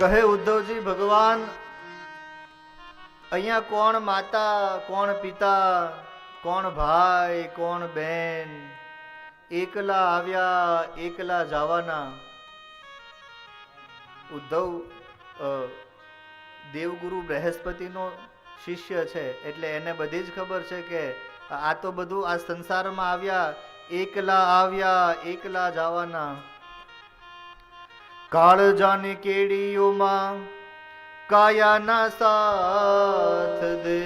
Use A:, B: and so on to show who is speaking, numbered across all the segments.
A: કહે ઉદ્ધવજી, ભગવાન, અહીંયા કોણ માતા, કોણ પિતા, કોણ ભાઈ, કોણ બેન, એકલા આવ્યા, એકલા જવાના? ઉદ્ધવ દેવગુરુ બૃહસ્પતિનો શિષ્ય છે, એટલે એને બધી જ ખબર છે કે આ તો બધું આ સંસારમાં આવ્યા, એકલા આવ્યા, એકલા જવાના. કાળજાની કેડીઓમાં કાયાના સાથ દે.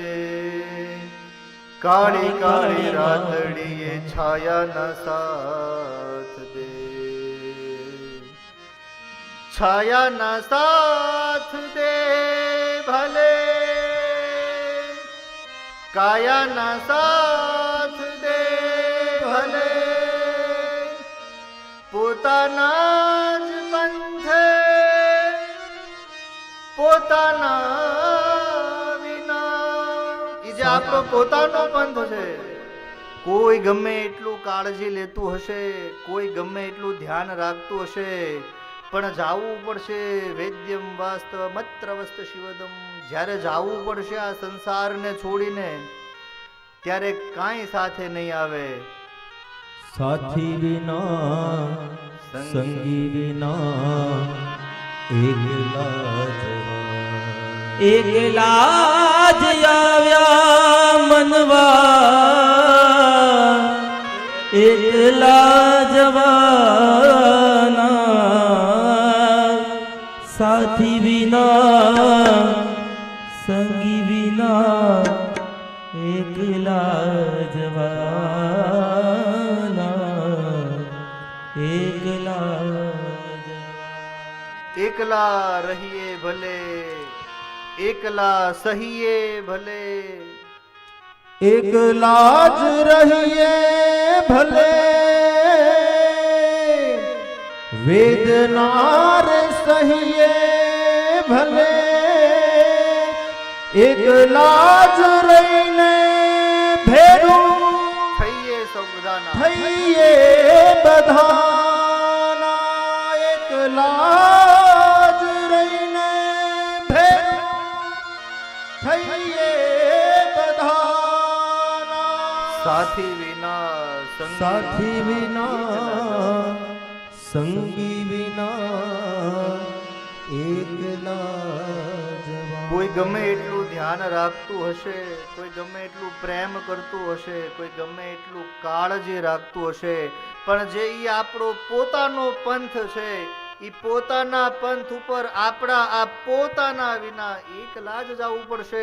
A: કાળી કાળી રાતડીએ છાયાના સાથ દે. છાયાના સાથ દે ભલે. કાયાના સાથ દે ભલે. પોતાના પોતાના વિના. ઈ જે આપણો પોતાનો પંથ છે કોઈ ગમે એટલું કાળજી લેતું હશે કોઈ ગમે એટલું ધ્યાન રાખતું હશે પણ જાવું પડશે વેદ્યમ વાસ્તવ મત્ર વસ્ત શિવદમ. જ્યારે જાવું પડશે આ સંસારને છોડીને ત્યારે કાંઈ સાથે નહીં આવે.
B: સાથી વિના સંગી વિના એકલા જવા એકલા જ આવ્યા મનવા. એકલા જવાના સાથી વિના, સંગી વિના એકલા જવાના એકલા
A: એકલા રહીએ ભલે. એકલા સહીએ ભલે.
B: એકલા જ રહીએ ભલે. વેદનાર સહીએ ભલે. એકલા જ રહીને ભેરું
A: થઈએ સૌ બધાના
B: થઈએ બધાના. એકલા
A: સાથી વિના
B: સાથી વિના સંગી વિના એકલા
A: કોઈ ગમે એટલું ધ્યાન રાખતું હશે કોઈ ગમે એટલું પ્રેમ કરતું હશે કોઈ ગમે એટલું કાળજી રાખતું હશે પણ જે ઈ આપણો પોતાનો પંથ છે એ પોતાના પંથ ઉપર આપણા આ પોતાના વિના એકલા જ જવું પડશે.